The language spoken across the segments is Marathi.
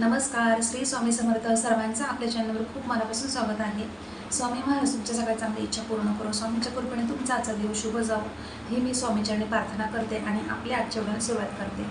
नमस्कार. श्री स्वामी समर्थ सर्वांचं आपल्या चॅनलवर खूप मनापासून स्वागत आहे. स्वामी महाराज तुमच्या सगळ्या चांगल्या इच्छा पूर्ण करो. स्वामींच्या कृपेने तुमचा आजचा दिवस शुभ जावो. ही मी स्वामीचरणी प्रार्थना करते आणि आपल्या आजच्या वेळेला सुरुवात करते.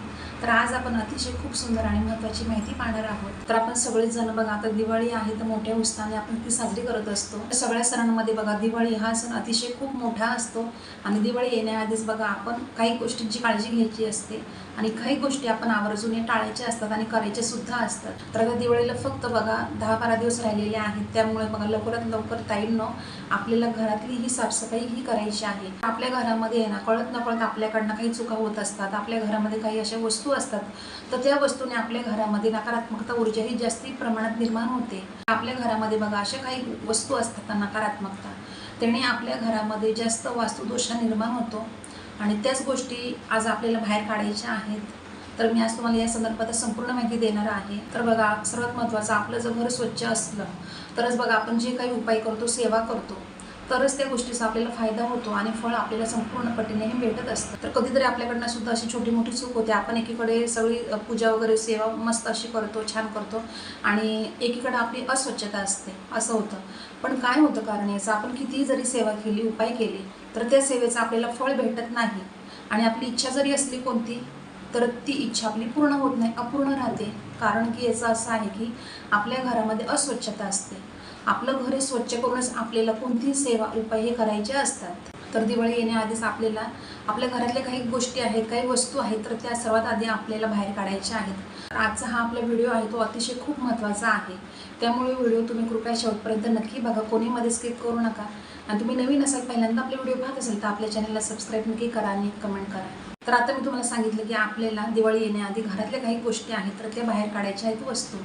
तर आज आपण अतिशय खूप सुंदर आणि महत्त्वाची माहिती पाहणार आहोत. तर आपण सगळेच जण बघा आता दिवाळी आहे तर मोठ्या उत्साहाने आपण ती साजरी करत असतो. सगळ्या सणांमध्ये बघा दिवाळी हा सण अतिशय खूप मोठा असतो. आणि दिवाळी येण्याआधीच बघा आपण काही गोष्टींची काळजी घ्यायची असते. आणि काही गोष्टी आपण आवर्जून या टाळायच्या असतात आणि करायच्या सुद्धा असतात. तर आता दिवाळीला फक्त बघा दहा बारा दिवस राहिलेले आहेत. त्यामुळे बघा लवकरात लवकर ताईंनो आपल्याला घरातली ही साफसफाई ही करायची आहे. आपल्या घरामध्ये आहे ना कळत नकळत आपल्याकडनं काही चुका होत असतात आपल्या घरामध्ये काही अशा वस्तू असतात तर त्या वस्तूने आपल्या घरामध्ये नकारात्मकता ऊर्जा ही जास्ती प्रमाणात निर्माण होते. आपल्या घरामध्ये बघा अशा काही वस्तू असतात नकारात्मकता त्याने आपल्या घरामध्ये जास्त वास्तुदोष निर्माण होतो. आणि त्याच गोष्टी आज आपल्याला बाहेर काढायच्या आहेत. तर मी आज तुम्हाला या संदर्भात संपूर्ण माहिती देणार आहे. तर बघा सर्वात महत्त्वाचं आपलं जर घर स्वच्छ असलं तरच बघा आपण जे काही उपाय करतो सेवा करतो तरच त्या गोष्टीचा आपल्याला फायदा होतो आणि फळ आपल्याला संपूर्ण पटीने हे भेटत असतं. तर कधीतरी आपल्याकडनं सुद्धा अशी छोटी मोठी चूक होते. आपण एकीकडे सगळी पूजा वगैरे सेवा मस्त अशी करतो छान करतो आणि एकीकडे आपली अस्वच्छता असते असं होतं. पण काय होतं कारण याचं आपण कितीही जरी सेवा केली उपाय केले तर त्या सेवेचं आपल्याला फळ भेटत नाही. आणि आपली इच्छा जरी असली कोणती तर ती इच्छा आपली पूर्ण होत नाही अपूर्ण राहते. कारण की याचं असं आहे की आपल्या घरामध्ये अस्वच्छता असते. आपलं घर हे स्वच्छ करूनच आपल्याला कोणतीही सेवा उपाय हे करायचे असतात. तर दिवाळी येण्याआधीच आपल्याला आपल्या घरातल्या काही गोष्टी आहेत काही वस्तू आहेत तर त्या सर्वात आधी आपल्याला बाहेर काढायच्या आहेत. आजचा हा आपला व्हिडिओ आहे तो अतिशय खूप महत्त्वाचा आहे. त्यामुळे व्हिडिओ तुम्ही कृपया शेवटपर्यंत नक्की बघा कोणी मध्ये स्किप करू नका. आणि तुम्ही नवीन असाल पहिल्यांदा आपले व्हिडिओ पाहत असेल तर आपल्या चॅनलला सबस्क्राईब नक्की करा आणि कमेंट करा. तर आता मी तुम्हाला सांगितलं की आपल्याला दिवाळी येण्याआधी घरातल्या काही गोष्टी आहेत तर त्या बाहेर काढायच्या आहेत वस्तू.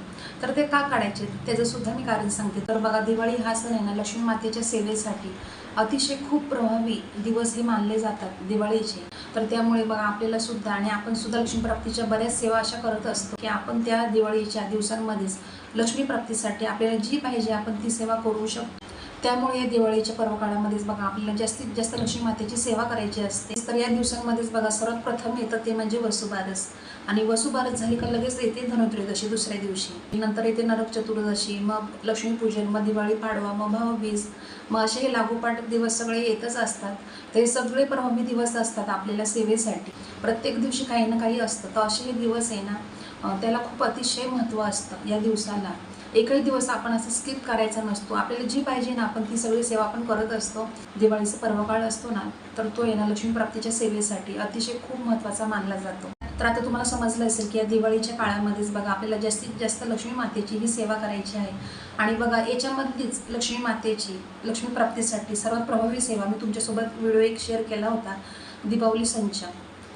तर ते का काढायचे? त्याचं सुद्धा मी कारण सांगते. तर बघा दिवाळी हा सण आहे ना लक्ष्मी मातेच्या सेवेसाठी अतिशय खूप प्रभावी दिवस हे मानले जातात दिवाळीचे. तर त्यामुळे बघा आपल्याला सुद्धा आणि आपण सुद्धा लक्ष्मीप्राप्तीच्या बऱ्याच सेवा अशा करत असतो की आपण त्या दिवाळीच्या दिवसांमध्येच लक्ष्मीप्राप्तीसाठी आपल्याला जी पाहिजे आपण ती सेवा करू शकतो. त्यामुळे या दिवाळीच्या पर्व काळामध्येच बघा आपल्याला म्हणजे जास्तीत जास्त लक्ष्मी मातेची सेवा करायची असते. तर या दिवसांमध्येच बघा सर्वात प्रथम येतं ते म्हणजे वसुबारस. आणि वसुबारस झाली का लगेच येते धनुत्रयोदशी दुसऱ्या दिवशी. नंतर येते नरक चतुर्दशी मग लक्ष्मीपूजन मग दिवाळी पाडवा मग भाऊबीज. मग असे हे लागोपाठ दिवस सगळे येतच असतात. तर हे सगळे प्रभावी दिवस असतात आपल्याला सेवेसाठी. प्रत्येक दिवशी काही ना काही असतं. तर असे हे दिवस आहे ना त्याला खूप अतिशय महत्त्व असतं या दिवसाला. एकही दिवस आपण असं स्किप करायचा नसतो. आपल्याला जी पाहिजे ना आपण ती सगळी सेवा आपण करत असतो. दिवाळीचा पर्वकाळ असतो ना तर तो येणार ना लक्ष्मीप्राप्तीच्या सेवेसाठी अतिशय खूप महत्त्वाचा मानला जातो. तर आता तुम्हाला समजलं असेल की या दिवाळीच्या काळामध्येच बघा आपल्याला जास्तीत जास्त लक्ष्मी मातेची ही सेवा करायची आहे. आणि बघा याच्यामधलीच लक्ष्मी मातेची लक्ष्मी प्राप्तीसाठी सर्वात प्रभावी सेवा मी तुमच्यासोबत व्हिडिओ एक शेअर केला होता दीपावली संच.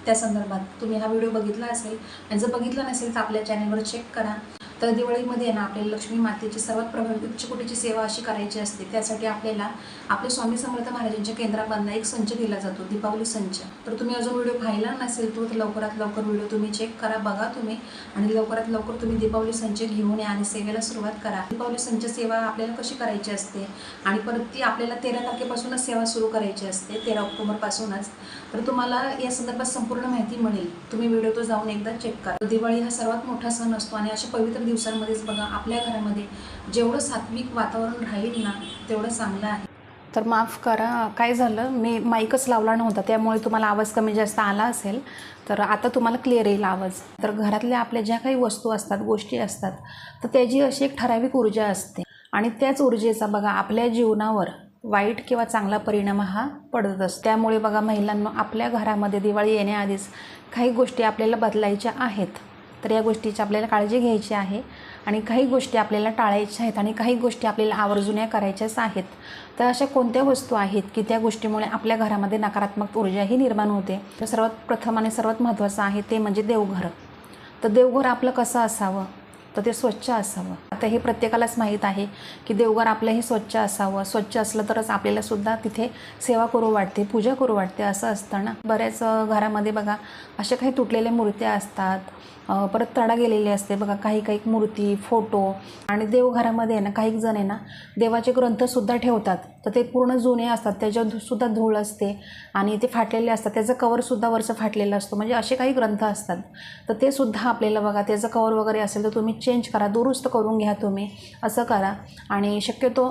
त्या संदर्भात तुम्ही हा व्हिडिओ बघितला असेल. आणि जर बघितला नसेल तर आपल्या चॅनलवर चेक करा. तर दिवाळीमध्ये ना आपल्याला लक्ष्मी मातेची सर्वात प्रभावी उच्चकोटीची सेवा अशी करायची असते. त्यासाठी आपल्याला आपले स्वामी समर्थ महाराजांच्या केंद्रामधनं एक संच दिला जातो दीपावली संच. तर तुम्ही अजून व्हिडिओ पाहिला नसेल तो तर लवकरात लवकर व्हिडिओ तुम्ही चेक करा बघा तुम्ही. आणि लवकरात लवकर तुम्ही दीपावली संच घेऊन या आणि सेवेला सुरुवात करा. दीपावली संच सेवा आपल्याला कशी करायची असते? आणि परत ती आपल्याला तेरा तारखेपासूनच सेवा सुरू करायची असते तेरा ऑक्टोबरपासूनच. तर तुम्हाला या संदर्भात संपूर्ण माहिती मिळेल. तुम्ही व्हिडिओ तो जाऊन एकदा चेक करा. दिवाळी हा सर्वात मोठा सण असतो आणि अशा पवित्र दिवसांमध्येच बघा आपल्या घरामध्ये जेवढं सात्विक वातावरण राहील ना तेवढं चांगलं आहे. तर माफ करा काय झालं मी माईकच लावला नव्हता त्यामुळे तुम्हाला आवाज कमी जास्त आला असेल. तर आता तुम्हाला क्लिअर येईल आवाज. तर घरातल्या आपल्या ज्या काही वस्तू असतात गोष्टी असतात तर त्याची अशी एक ठराविक ऊर्जा असते. आणि त्याच ऊर्जेचा बघा आपल्या जीवनावर वाईट किंवा चांगला परिणाम हा पडत असतो. त्यामुळे बघा महिलांना आपल्या घरामध्ये दिवाळी येण्याआधीच काही गोष्टी आपल्याला बदलायच्या आहेत. तर या गोष्टीची आपल्याला काळजी घ्यायची आहे. आणि काही गोष्टी आपल्याला टाळायच्या आहेत आणि काही गोष्टी आपल्याला आवर्जून करायच्याच आहेत. तर अशा कोणत्या वस्तू आहेत की त्या गोष्टीमुळे आपल्या घरामध्ये नकारात्मक ऊर्जाही निर्माण होते? तर सर्वात प्रथम आणि सर्वात महत्त्वाचं आहे ते म्हणजे देवघर. तर देवघर आपलं कसं असावं? तर ते स्वच्छ असावं. आता हे प्रत्येकालाच माहीत आहे की देवघर आपलं हे स्वच्छ असावं. स्वच्छ असलं तरच आपल्याला सुद्धा तिथे सेवा करू वाटते पूजा करू वाटते असं असतं ना. बऱ्याच घरामध्ये बघा अशा काही तुटलेल्या मूर्त्या असतात. परत तडा गेलेली असते. बघा काही काही मूर्ती फोटो आणि देवघरामध्ये आहे ना काही जण आहे ना देवाचे ग्रंथसुद्धा ठेवतात. तर ते पूर्ण जुने असतात. त्याच्यावर सुद्धा धूळ असते आणि ते फाटलेले असतात. त्याचं कवरसुद्धा वरचं फाटलेलं असतो. म्हणजे असे काही ग्रंथ असतात. तर ते सुद्धा आपल्याला बघा त्याचं कवर वगैरे असेल तर तुम्ही चेंज करा. दुरुस्त करून घ्या तुम्ही. असं करा. आणि शक्यतो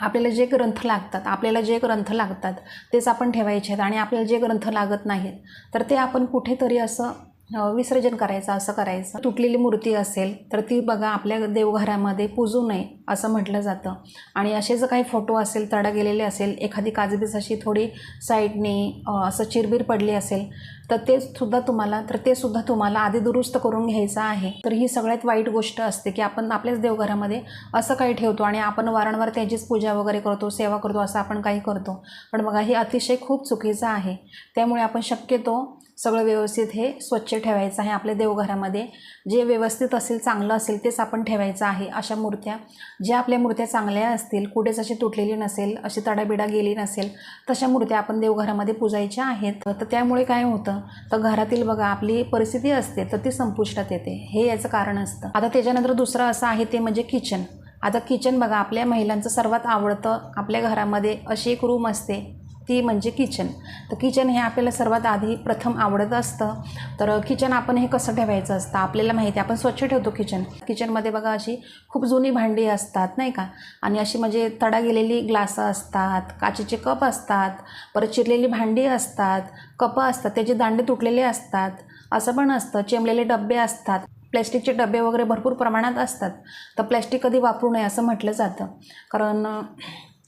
आपल्याला जे ग्रंथ लागतात आपल्याला जे ग्रंथ लागतात तेच आपण ठेवायचे आहेत आणि आपल्याला जे ग्रंथ लागत नाहीत तर ते आपण कुठेतरी असं विसर्जन करायचं असं करायचं. तुटलेली मूर्ती असेल तर ती बघा आपल्या देवघरामध्ये पूजू नये असं म्हटलं जातं. आणि असे जर काही फोटो असेल तडा गेलेले असेल एखादी काजबीस अशी थोडी साईडने असं चिरबीर पडली असेल तर ते सुद्धा तुम्हाला तर ते सुद्धा तुम्हाला आधी दुरुस्त करून घ्यायचं आहे. तर ही सगळ्यात वाईट गोष्ट असते की आपण आपल्याच देवघरामध्ये असं काही ठेवतो आणि आपण वारंवार त्याचीच पूजा वगैरे करतो सेवा करतो असं आपण काही करतो. पण बघा हे अतिशय खूप चुकीचं आहे. त्यामुळे आपण शक्यतो सगळं व्यवस्थित हे स्वच्छ ठेवायचं आहे. आपल्या देवघरामध्ये जे व्यवस्थित असेल चांगलं असेल तेच आपण ठेवायचं आहे. अशा मूर्त्या ज्या आपल्या मूर्त्या चांगल्या असतील कुठेच अशी तुटलेली नसेल अशी तडाबिडा गेली नसेल तशा मूर्त्या आपण देवघरामध्ये पूजायच्या आहेत. तर त्यामुळे काय होतं तर घरातील बघा आपली परिस्थिती असते तर ती संपुष्टात येते. हे याचं कारण असतं. आता त्याच्यानंतर दुसरं असं आहे ते म्हणजे किचन. आता किचन बघा आपल्या महिलांचं सर्वात आवडतं आपल्या घरामध्ये अशी एक रूम असते. ती म्हणजे किचन. तर किचन हे आपल्याला सर्वात आधी प्रथम आवडत असतं. तर किचन आपण हे कसं ठेवायचं असतं? आपल्याला माहिती आहे आपण स्वच्छ ठेवतो किचन. किचनमध्ये बघा अशी खूप जुनी भांडी असतात नाही का? आणि अशी म्हणजे तडा गेलेली ग्लासं असतात काचेचे कप असतात परत चिरलेली भांडी असतात कपं असतात त्याचे दांडे तुटलेले असतात असं पण असतं. चेंबलेले डबे असतात. प्लॅस्टिकचे डबे वगैरे भरपूर प्रमाणात असतात. तर प्लॅस्टिक कधी वापरू नये असं म्हटलं जातं. कारण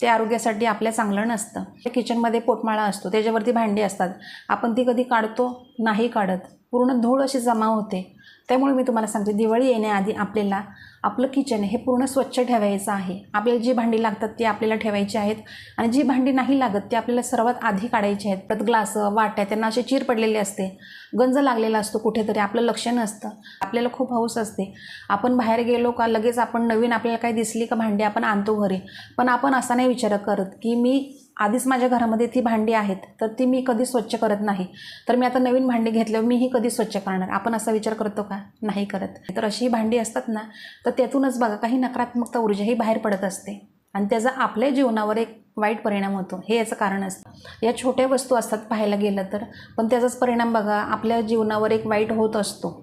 ते आरोग्यासाठी आपल्या चांगलं नसतं. किचनमध्ये पोटमाळा असतो त्याच्यावरती भांडी असतात. आपण ती कधी काढतो? नाही काढत. पूर्ण धूळ अशी जमा होते. त्यामुळे मी तुम्हाला सांगते दिवाळी येण्याआधी आपल्याला आपलं किचन हे पूर्ण स्वच्छ ठेवायचं आहे. आपल्याला जी भांडी लागतात ती आपल्याला ठेवायची आहेत आणि जी भांडी नाही लागत ती आपल्याला सर्वात आधी काढायची आहेत. परत ग्लास वाट्या त्यांना असे चीर पडलेले असते. गंज लागलेला असतो कुठेतरी आपलं लक्ष नसतं. आपल्याला खूप हौस असते. आपण बाहेर गेलो का लगेच आपण नवीन आपल्याला काही दिसली का भांडी आपण आणतो घरी. पण आपण असा नाही विचार करत की मी आधीच माझ्या घरामध्ये ती भांडी आहेत तर ती मी कधी स्वच्छ करत नाही. तर मी आता नवीन भांडी घेतल्यावर मीही कधी स्वच्छ करणार. आपण असा विचार करतो का? नाही करत. तर अशी भांडी असतात ना तर त्यातूनच बघा काही नकारात्मकता ऊर्जा ही बाहेर पडत असते. आणि त्याचा आपल्या जीवनावर एक वाईट परिणाम होतो. हे याचं कारण असतं. या छोट्या वस्तू असतात पाहायला गेलं तर पण त्याचाच परिणाम बघा आपल्या जीवनावर एक वाईट होत असतो.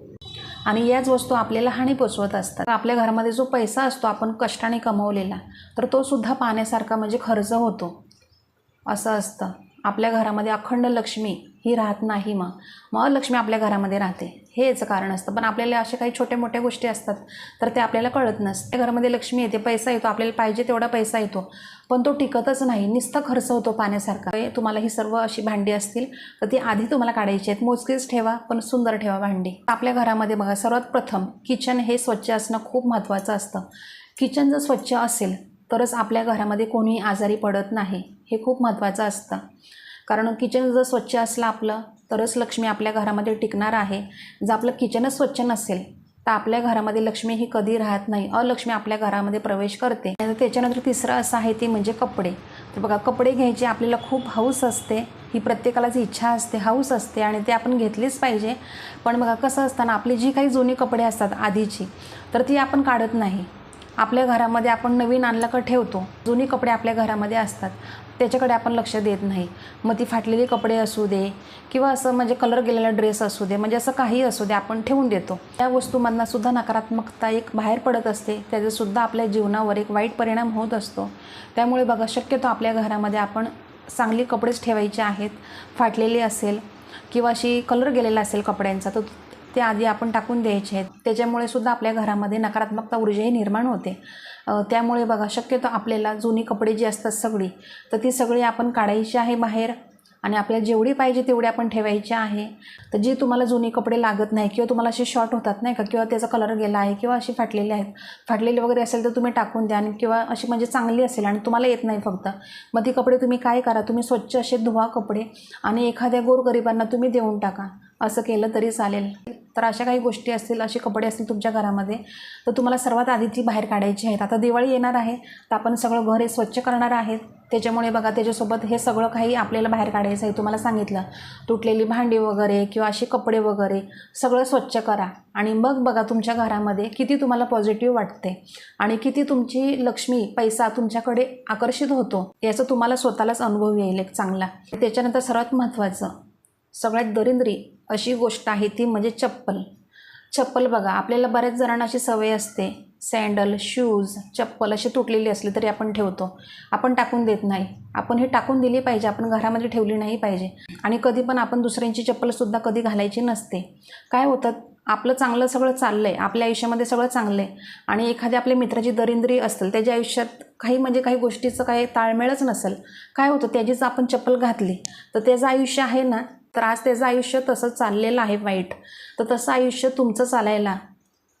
आणि याच वस्तू आपल्याला हानी पोचवत असतात. आपल्या घरामध्ये जो पैसा असतो आपण कष्टाने कमवलेला तर तो सुद्धा पाण्यासारखा म्हणजे खर्च होतो. असं असतं. आपल्या घरामध्ये अखंड लक्ष्मी ही राहत नाही मग. मग लक्ष्मी आपल्या घरामध्ये राहते. हे याचं कारण असतं. पण आपल्याला अशा काही छोट्या मोठ्या गोष्टी असतात तर ते आपल्याला कळत नसते. घरामध्ये लक्ष्मी येते पैसा येतो आपल्याला पाहिजे तेवढा पैसा येतो. पण तो टिकतच नाही. नुसता खर्च होतो पाण्यासारखा. हे तुम्हाला ही सर्व अशी भांडी असतील तर ती आधी तुम्हाला काढायची आहेत. मोजकीच ठेवा पण सुंदर ठेवा भांडी. आपल्या घरामध्ये बघा सर्वात प्रथम किचन हे स्वच्छ असणं खूप महत्त्वाचं असतं. किचन जर स्वच्छ असेल तरच आपल्या घरामध्ये कोणीही आजारी पडत नाही. हे खूप महत्त्वाचं असतं. कारण किचन जर स्वच्छ असलं आपलं तरच लक्ष्मी आपल्या घरामध्ये टिकणार आहे. जर आपलं किचनच स्वच्छ नसेल तर आपल्या घरामध्ये लक्ष्मी ही कधी राहत नाही. अलक्ष्मी आपल्या घरामध्ये प्रवेश करते. आणि त्याच्यानंतर तिसरं असं आहे ते म्हणजे कपडे. तर बघा कपडे घ्यायचे आपल्याला खूप हौस असते. ही प्रत्येकालाच इच्छा असते हौस असते आणि ते आपण घेतलीच पाहिजे. पण बघा कसं असताना आपली जी काही जुनी कपडे असतात आधीची तर ती आपण काढत नाही. आपल्या घरामध्ये आपण नवीन आणलं का ठेवतो. जुनी कपडे आपल्या घरामध्ये असतात. त्याच्याकडे आपण लक्ष देत नाही. मग ती फाटलेली कपडे असू दे किंवा असं म्हणजे कलर गेलेला ड्रेस असू दे म्हणजे असं काही असू दे आपण ठेवून देतो. त्या वस्तूमधनं सुद्धा नकारात्मकता एक बाहेर पडत असते. त्याचासुद्धा आपल्या जीवनावर एक वाईट परिणाम होत असतो. त्यामुळे बघा शक्यतो आपल्या घरामध्ये आपण चांगली कपडेच ठेवायचे आहेत. फाटलेली असेल किंवा अशी कलर गेलेला असेल कपड्यांचा तर ते आधी आपण टाकून द्यायचे आहेत. त्याच्यामुळे सुद्धा आपल्या घरामध्ये नकारात्मकता ऊर्जाही निर्माण होते. त्यामुळे बघा शक्यतो आपल्याला जुनी कपडे जी असतात सगळी तर ती सगळी आपण काढायची आहे बाहेर आणि आपल्याला जेवढी पाहिजे तेवढी आपण ठेवायची आहे. तर जी तुम्हाला जुनी कपडे लागत नाही किंवा तुम्हाला असे शॉर्ट होतात नाही का किंवा त्याचा कलर गेला आहे किंवा अशी फाटलेली आहेत फाटलेली वगैरे असेल तर तुम्ही टाकून द्या आणि किंवा अशी म्हणजे चांगली असेल आणि तुम्हाला येत नाही फक्त मग ती कपडे तुम्ही काय करा तुम्ही स्वच्छ असे धुवा कपडे आणि एखाद्या गोरगरिबांना तुम्ही देऊन टाका. असं केलं तरी चालेल. तर अशा काही गोष्टी असतील असे कपडे असतील तुमच्या घरामध्ये तर तुम्हाला सर्वात आधी ती बाहेर काढायची आहेत. आता दिवाळी येणार आहे तर आपण सगळं घर हे स्वच्छ करणार आहेत त्याच्यामुळे बघा त्याच्यासोबत हे सगळं काही आपल्याला बाहेर काढायचं आहे. तुम्हाला सांगितलं तुटलेली भांडी वगैरे किंवा असे कपडे वगैरे सगळं स्वच्छ करा. आणि मग बघा तुमच्या घरामध्ये किती तुम्हाला पॉझिटिव्ह वाटते आणि किती तुमची लक्ष्मी पैसा तुमच्याकडे आकर्षित होतो याचा तुम्हाला स्वतःलाच अनुभव येईल एक चांगला. त्याच्यानंतर सर्वात महत्त्वाचं सगळ्यात दरिंद्री अशी गोष्ट आहे ती म्हणजे चप्पल. चप्पल बघा आपल्याला बऱ्याच जणांना अशी सवय असते. सँडल शूज चप्पल अशी तुटलेली असली तरी आपण ठेवतो. आपण टाकून देत नाही. आपण हे टाकून दिली पाहिजे आपण घरामध्ये ठेवली नाही पाहिजे. आणि कधी पण आपण दुसऱ्यांची चप्पलसुद्धा कधी घालायची नसते. काय होतं? आपलं चांगलं सगळं चाललं आहे आपल्या आयुष्यामध्ये सगळं चांगलं आहे आणि एखाद्या आपल्या मित्राची दरिंद्री असेल त्याच्या आयुष्यात काही म्हणजे काही गोष्टीचं काही ताळमेळच नसेल. काय होतं? त्याचीच आपण चप्पल घातली. तर त्याचं आयुष्य आहे ना तर आज त्याचं आयुष्य तसं चाललेलं आहे वाईट. तर तसं आयुष्य तुमचं चालायला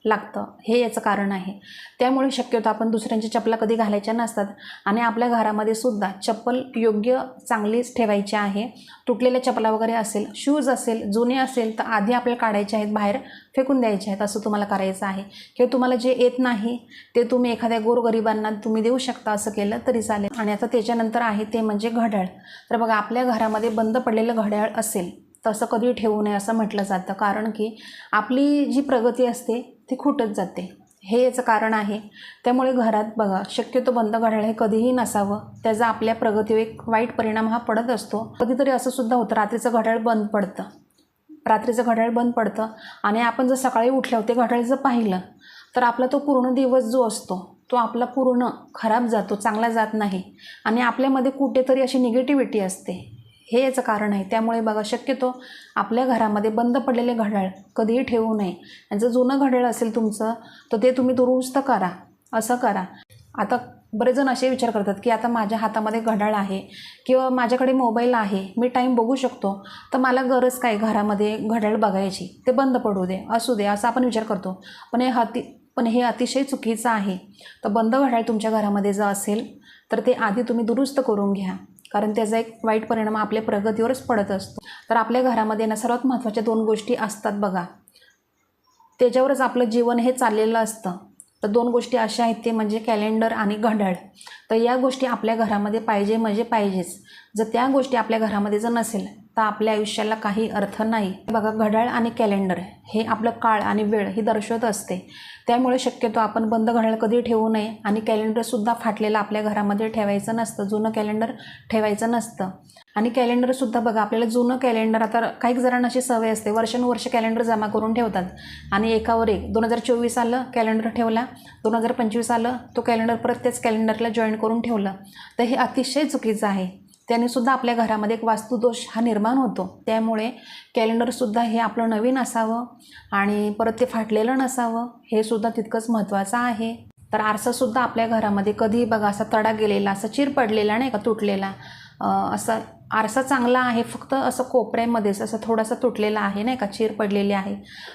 लागतं. हे याचं कारण आहे. त्यामुळे शक्यतो आपण दुसऱ्यांच्या चपला कधी घालायच्या नसतात. आणि आपल्या घरामध्ये सुद्धा चप्पल योग्य चांगलीच ठेवायची आहे. तुटलेल्या चपला वगैरे असेल शूज असेल जुने असेल तर आधी आपल्याला काढायचे आहेत बाहेर फेकून द्यायचे आहेत असं तुम्हाला करायचं आहे. किंवा तुम्हाला जे येत नाही ते तुम्ही एखाद्या गोरगरिबांना तुम्ही देऊ शकता असं केलं तरी चालेल. आणि आता त्याच्यानंतर आहे ते म्हणजे घड्याळ. तर बघा आपल्या घरामध्ये बंद पडलेलं घड्याळ असेल तसं कधी ठेवू नये असं म्हटलं जातं. कारण की आपली जी प्रगती असते ती खुटत जाते. हे याचं कारण आहे. त्यामुळे घरात बघा शक्यतो बंद घड्याळ हे कधीही नसावं. त्याचा आपल्या प्रगतीवर एक वाईट परिणाम हा पडत असतो. कधीतरी असं सुद्धा होतं रात्रीचं घड्याळ बंद पडतं. रात्रीचं घड्याळ बंद पडतं आणि आपण जर सकाळी उठल्यावर ते घड्याळ जर पाहिलं तर आपला तो पूर्ण दिवस जो असतो तो आपला पूर्ण खराब जातो चांगला जात नाही. आणि आपल्यामध्ये कुठेतरी अशी निगेटिव्हिटी असते. हे याचं कारण आहे. त्यामुळे बघा शक्यतो आपल्या घरामध्ये बंद पडलेले घड्याळ कधीही ठेवू नये. आणि जर जुनं घड्याळ असेल तुमचं तर ते तुम्ही दुरुस्त करा. असं करा. आता बरेच जण असे विचार करतात की आता माझ्या हातामध्ये घड्याळ आहे किंवा माझ्याकडे मोबाईल आहे मी टाईम बघू शकतो. तर मला गरज काय घरामध्ये घड्याळ बघायची? ते बंद पडू दे असू दे असा आपण विचार करतो. पण हे हाती पण हे अतिशय चुकीचं आहे. तर बंद घड्याळ तुमच्या घरामध्ये जर असेल तर ते आधी तुम्ही दुरुस्त करून घ्या. कारण त्याचा एक वाईट परिणाम आपल्या प्रगतीवरच पडत असतो. तर आपल्या घरामध्ये ना सर्वात महत्त्वाच्या दोन गोष्टी असतात बघा. त्याच्यावरच आपलं जीवन हे चाललेलं असतं. तर दोन गोष्टी अशा आहेत ते म्हणजे कॅलेंडर आणि घड्याळ. तर या गोष्टी आपल्या घरामध्ये पाहिजे म्हणजे पाहिजेच. जर त्या गोष्टी आपल्या घरामध्ये जर नसेल तर आपल्या आयुष्याला काही अर्थ नाही. बघा घड्याळ आणि कॅलेंडर हे आपलं काळ आणि वेळ ही दर्शवत असते. त्यामुळे शक्यतो आपण बंद घड्याळ कधी ठेवू नये आणि कॅलेंडरसुद्धा फाटलेलं आपल्या घरामध्ये ठेवायचं नसतं जुनं कॅलेंडर ठेवायचं नसतं. आणि कॅलेंडरसुद्धा बघा आपल्याला जुनं कॅलेंडर आता काही जणांना अशी सवय असते वर्षानुवर्ष कॅलेंडर जमा करून ठेवतात. आणि एकावर एक दोन हजार चोवीस आलं कॅलेंडर ठेवला. दोन हजार पंचवीस आलं तो कॅलेंडर परत त्याच कॅलेंडरला जॉईन करून ठेवलं. तर हे अतिशय चुकीचं आहे. त्याने सुद्धा आपल्या घरामध्ये एक वास्तुदोष हा निर्माण होतो. त्यामुळे कॅलेंडरसुद्धा हे आपलं नवीन असावं आणि परत ते फाटलेलं नसावं हे सुद्धा तितकंच महत्त्वाचं आहे. तर आरसासुद्धा आपल्या घरामध्ये कधीही बघा असा तडा गेलेला असा चिर पडलेला नाही का तुटलेला असा आरसा चांगला आहे फक्त असं कोपऱ्यामध्येच असं थोडासा तुटलेला आहे नाही का? चीर पडलेली आहे.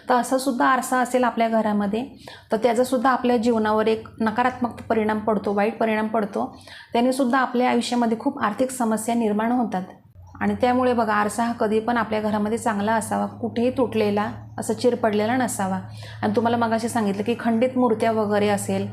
तर असा सुद्धा आरसा असेल आपल्या घरामध्ये. तर त्याचासुद्धा आपल्या जीवनावर एक नकारात्मक परिणाम पडतो वाईट परिणाम पडतो. त्यानेसुद्धा आपल्या आयुष्यामध्ये खूप आर्थिक समस्या निर्माण होतात. आणि त्यामुळे बघा आरसा हा कधी पण आपल्या घरामध्ये चांगला असावा कुठेही तुटलेला असं चिर पडलेला नसावा. आणि तुम्हाला मगाशी सांगितलं की खंडित मूर्त्या वगैरे असेल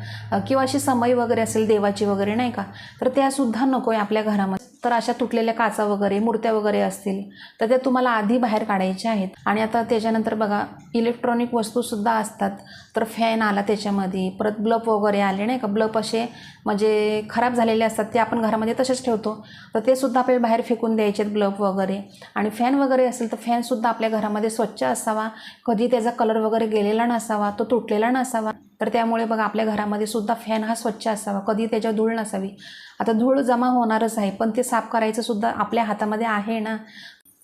किंवा अशी समई वगैरे असेल देवाची वगैरे नाही का? तर त्यासुद्धा नको आहे आपल्या घरामध्ये. तर अशा तुटलेल्या काचा वगैरे मूर्त्या वगैरे असतील तर त्या तुम्हाला आधी बाहेर काढायच्या आहेत. आणि आता त्याच्यानंतर बघा इलेक्ट्रॉनिक वस्तूसुद्धा असतात. तर फॅन आला त्याच्यामध्ये. परत ब्लब वगैरे आले नाही का? ब्लब असे म्हणजे खराब झालेले असतात ते आपण घरामध्ये तसेच ठेवतो. तर ते सुद्धा आपल्याला बाहेर फेकून द्यायचे आहेत ब्लब वगैरे. आणि फॅन वगैरे असेल तर फॅनसुद्धा आपल्या घरामध्ये स्वच्छ असावा. कधी त्याचा कलर वगैरे गेलेला नसावा तो तुटलेला नसावा. तर त्यामुळे बघा आपल्या घरामध्ये सुद्धा फॅन हा स्वच्छ असावा. कधी त्याच्यावर धूळ नसावी. आता धूळ जमा होणारच आहे पण ते साफ करायचं सुद्धा आपल्या हातामध्ये आहे ना?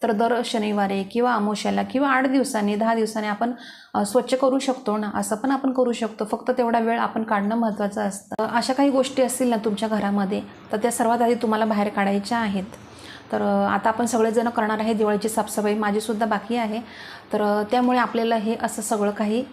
तर दर शनिवारी किंवा अमोश्याला किंवा आठ दिवसांनी दहा दिवसांनी आपण स्वच्छ करू शकतो ना? असं पण आपण करू शकतो. फक्त तेवढा वेळ आपण काढणं महत्त्वाचं असतं. अशा काही गोष्टी असतील ना तुमच्या घरामध्ये तर त्या सर्वात आधी तुम्हाला बाहेर काढायच्या आहेत. तर आता आपण सगळेजण करणार आहे दिवाळीची साफसफाई माझीसुद्धा बाकी आहे. तर त्यामुळे आपल्याला हे असं सगळं काही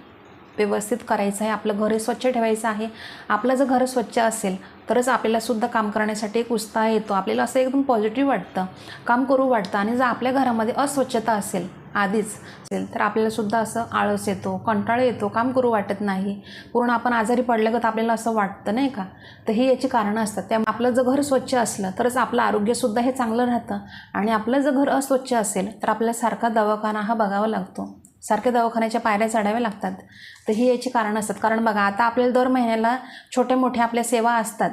व्यवस्थित करायचं आहे. आपलं घर स्वच्छ ठेवायचं आहे. आपलं जर घर स्वच्छ असेल तरच आपल्याला सुद्धा काम करण्यासाठी एक उत्साह येतो. आपल्याला असं एकदम पॉझिटिव्ह वाटतं. काम करू वाटतं आणि जर आपल्या घरामध्ये अस्वच्छता असेल आधीच असेल तर आपल्याला सुद्धा असं आळस येतो कंटाळा येतो काम करू वाटत नाही. पूर्ण आपण आजारी पडलं तर आपल्याला असं वाटतं नाही का? तर ही याची कारणं असतात. त्यामुळे आपलं जर घर स्वच्छ असलं तरच आपलं आरोग्यसुद्धा हे चांगलं राहतं. आणि आपलं जर घर अस्वच्छ असेल तर आपल्याला सारखा दवाखाना हा बघावा लागतो. सारख्या दवाखान्याच्या पायऱ्या चढाव्या लागतात. तर ही याची कारणं असतात. कारण बघा आता आपल्याला दर महिन्याला छोट्या मोठ्या आपल्या सेवा असतात.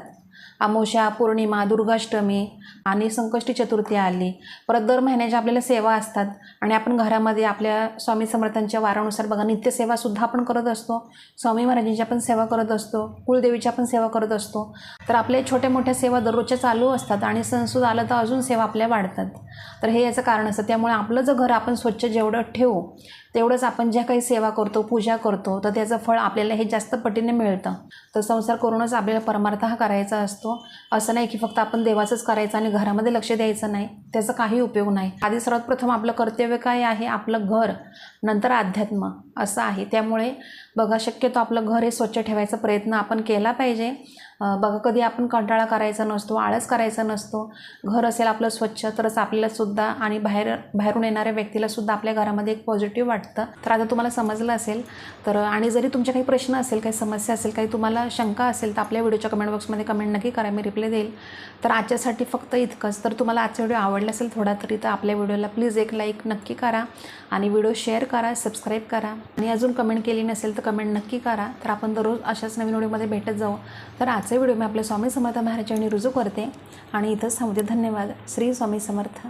अमावस्या पौर्णिमा दुर्गाष्टमी आणि संकष्टी चतुर्थी आली. परत दर महिन्याच्या आपल्याला सेवा असतात. आणि आपण घरामध्ये आपल्या स्वामी समर्थांच्या वारानुसार बघा नित्यसेवासुद्धा आपण करत असतो. स्वामी महाराजांच्या पण सेवा करत असतो. कुलदेवीची पण सेवा करत असतो. तर आपल्या छोट्या मोठ्या सेवा दररोजच्या चालू असतात आणि सणसूद आलं तर अजून सेवा आपल्या वाढतात. तर हे याचं कारण असतं. त्यामुळे आपलं जर घर आपण स्वच्छ जेवढं ठेवू तेवढंच आपण ज्या काही सेवा करतो पूजा करतो तर त्याचं फळ आपल्याला हे जास्त पटीने मिळतं. तर संसार करूनच आपल्याला परमार्थ हा करायचा असतो. असं नाही की फक्त आपण देवाचंच करायचं आणि घरामध्ये लक्ष द्यायचं नाही. त्याचा काही उपयोग नाही. आधी सर्वात प्रथम आपलं कर्तव्य काय आहे? आपलं घर नंतर अध्यात्म. असं आहे. त्यामुळे बघा शक्यतो आपलं घर हे स्वच्छ ठेवायचा प्रयत्न आपण केला पाहिजे. बघा कधी आपण कंटाळा करायचा नसतो आळस करायचा नसतो. घर असेल आपलं स्वच्छ तरच आपल्यालासुद्धा आणि बाहेर बाहेरून येणाऱ्या व्यक्तीलासुद्धा आपल्या घरामध्ये एक पॉझिटिव्ह वाटतं. तर आता तुम्हाला समजलं असेल तर आणि जरी तुमच्या काही प्रश्न असेल काही समस्या असेल काही तुम्हाला शंका असेल तर आपल्या व्हिडिओच्या कमेंट बॉक्समध्ये कमेंट नक्की करा मी रिप्लाय देईल. तर आजच्यासाठी फक्त इतकंच. तर तुम्हाला आजचा व्हिडिओ आवडला असेल थोडा तरी तर आपल्या व्हिडिओला प्लीज एक लाईक नक्की करा आणि व्हिडिओ शेअर करा सबस्क्राईब करा. आणि अजून कमेंट केली नसेल तर कमेंट नक्की करा. तर आपण दररोज अशाच नवीन व्हिडिओमध्ये भेटत जाऊ. तर आजचा व्हिडिओ मी आपल्या स्वामी समर्थ महाराजांनी रुजू करते. आणि इथंच थांबते. धन्यवाद. श्री स्वामी समर्थ.